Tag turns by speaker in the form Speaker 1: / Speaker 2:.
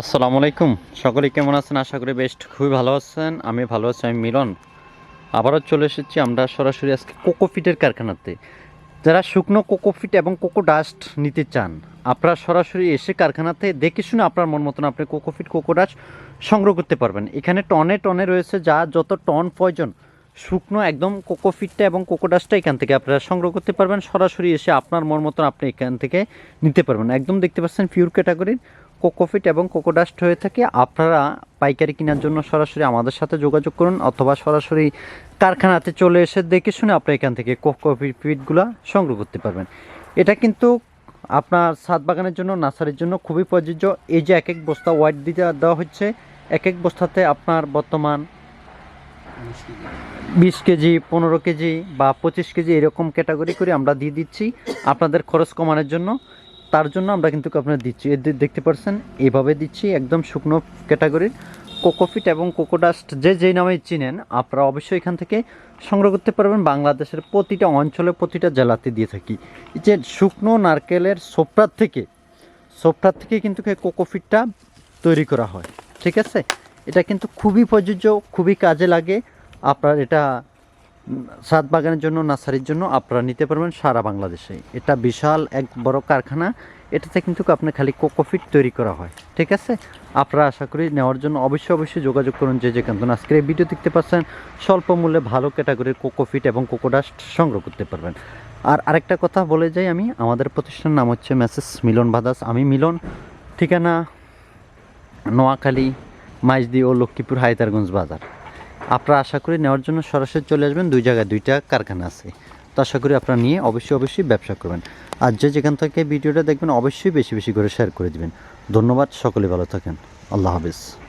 Speaker 1: আসসালামু আলাইকুম। সকলে কেমন আছেন? আশা করি বেস্ট খুবই ভালো আছেন। আমি ভালো আছি, আমি মিলন। আবারও চলে এসেছি আমরা সরাসরি আজকে কোকোফিটের কারখানাতে। যারা শুকনো কোকোফিট এবং কোকো ডাস্ট নিতে চান, আপনারা সরাসরি এসে কারখানাতে দেখে শুনে আপনার মন মতন আপনি কোকোফিট কোকো ডাস্ট সংগ্রহ করতে পারবেন। এখানে টনে টনে রয়েছে যা যত টন প্রয়োজন, শুকনো একদম কোকোফিটটা এবং কোকো ডাস্টটা এখান থেকে আপনারা সংগ্রহ করতে পারবেন। সরাসরি এসে আপনার মন মতন আপনি এখান থেকে নিতে পারবেন। একদম দেখতে পাচ্ছেন পিওর ক্যাটাগরির কোকোফিট এবং কোকোডাস্ট হয়ে থাকে, আপনারা পাইকারি কেনার জন্য সরাসরি আমাদের সাথে যোগাযোগ করুন অথবা সরাসরি কারখানাতে চলে এসে দেখে শুনে আপনারা এখান থেকে কোকোফিটগুলো সংগ্রহ করতে পারবেন। এটা কিন্তু আপনার ছাদ বাগানের জন্য, নার্সারির জন্য খুবই প্রযোজ্য। এই যে এক এক বস্তা ওয়াইট দিতে দেওয়া হচ্ছে, এক এক বস্তাতে আপনার বর্তমান বিশ কেজি, পনেরো কেজি বা পঁচিশ কেজি এরকম ক্যাটাগরি করে আমরা দিয়ে দিচ্ছি। আপনাদের খরচ কমানোর জন্য তার জন্য আমরা কিন্তু আপনার দিচ্ছি। দেখতে পাচ্ছেন এভাবে দিচ্ছি একদম শুকনো ক্যাটাগরির। কোকোফিট এবং কোকোডাস্ট যে যেই নামে চিনেন, আপনারা অবশ্যই এখান থেকে সংগ্রহ করতে পারবেন। বাংলাদেশের প্রতিটা অঞ্চলে প্রতিটা জেলাতে দিয়ে থাকি। যে শুকনো নারকেলের সোপড়ার থেকে সোপড়ার থেকে কিন্তু এই কোকোফিটটা তৈরি করা হয়। ঠিক আছে? এটা কিন্তু খুবই প্রযোজ্য, খুবই কাজে লাগে। আপনার এটা ছাদ বাগানের জন্য, নার্সারির জন্য আপনারা নিতে পারবেন সারা বাংলাদেশে এটা বিশাল এক বড় কারখানা। এটাতে কিন্তু আপনার খালি কোকোফিট তৈরি করা হয়, ঠিক আছে? আপনারা আশা করি নেওয়ার জন্য অবশ্যই অবশ্যই যোগাযোগ করুন যে যেখান থেকে। আজকের এই ভিডিও দেখতে পাচ্ছেন, স্বল্প মূল্যে ভালো ক্যাটাগরির কোকোফিট এবং কোকোডাস্ট সংগ্রহ করতে পারবেন। আর আরেকটা কথা বলে যাই আমি, আমাদের প্রতিষ্ঠানের নাম হচ্ছে মেসেস মিলন ভাদাস আমি মিলন, ঠিকানা নোয়াখালী, মাইজদি ও লক্ষ্মীপুর, হায়দারগঞ্জ বাজার। আপনারা আশা করি নেওয়ার জন্য সরাসরি চলে আসবেন। দুই জায়গায় দুইটা কারখানা আছে। তো আশা করি আপনারা নিয়ে অবশ্যই অবশ্যই ব্যবসা করবেন। আর যে যেখান থেকে ভিডিওটা দেখবেন, অবশ্যই বেশি বেশি করে শেয়ার করে দিবেন। ধন্যবাদ, সকলে ভালো থাকেন। আল্লাহ হাফিজ।